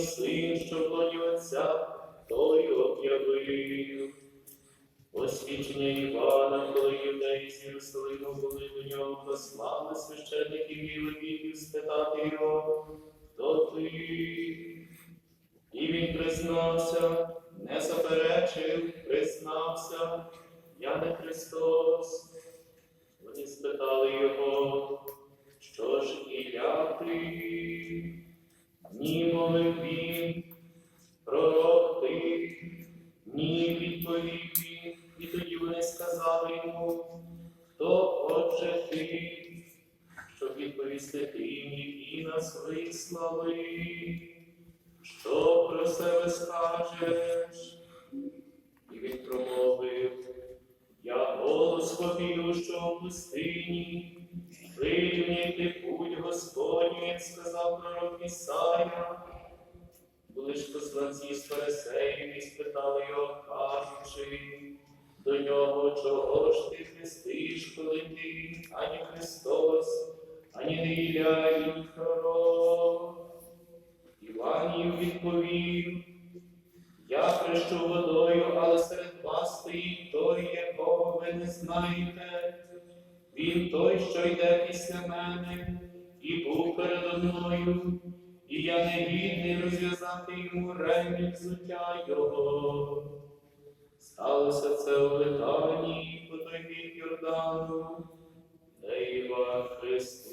що в Отця, той об'явив. Освічення Івана, коли юдеї з Єрусалиму були до нього, послали священників і левітів спитати його, хто ти? І він признався, не заперечив, признався, я не Христос. Вони спитали його, що ж Ілля ти? Ні, він, пророк ти, ні, відповів він, і тоді вони сказали йому, хто отже ти, щоб відповісти ти і нас вислали, що про себе скажеш? І він промовив, я голос побіду, що в пустині, вирівняйте путь Господню, як сказав пророк Ісая. Були ж посланці з фарисеїв і спитали його, кажучи, до нього, чого ж ти хрестиш, коли ти, ані Христос, ані не Ілля, і пророк. Іванів відповів, я хрещу водою, але серед вас стоїть той, якого ви не знаєте. Він той, що йде після мене, і був передо мною, і я не гідний розв'язати йому ремінь взуття його. Сталося це у Литанії по той бік Йордану, де Іван хрестив.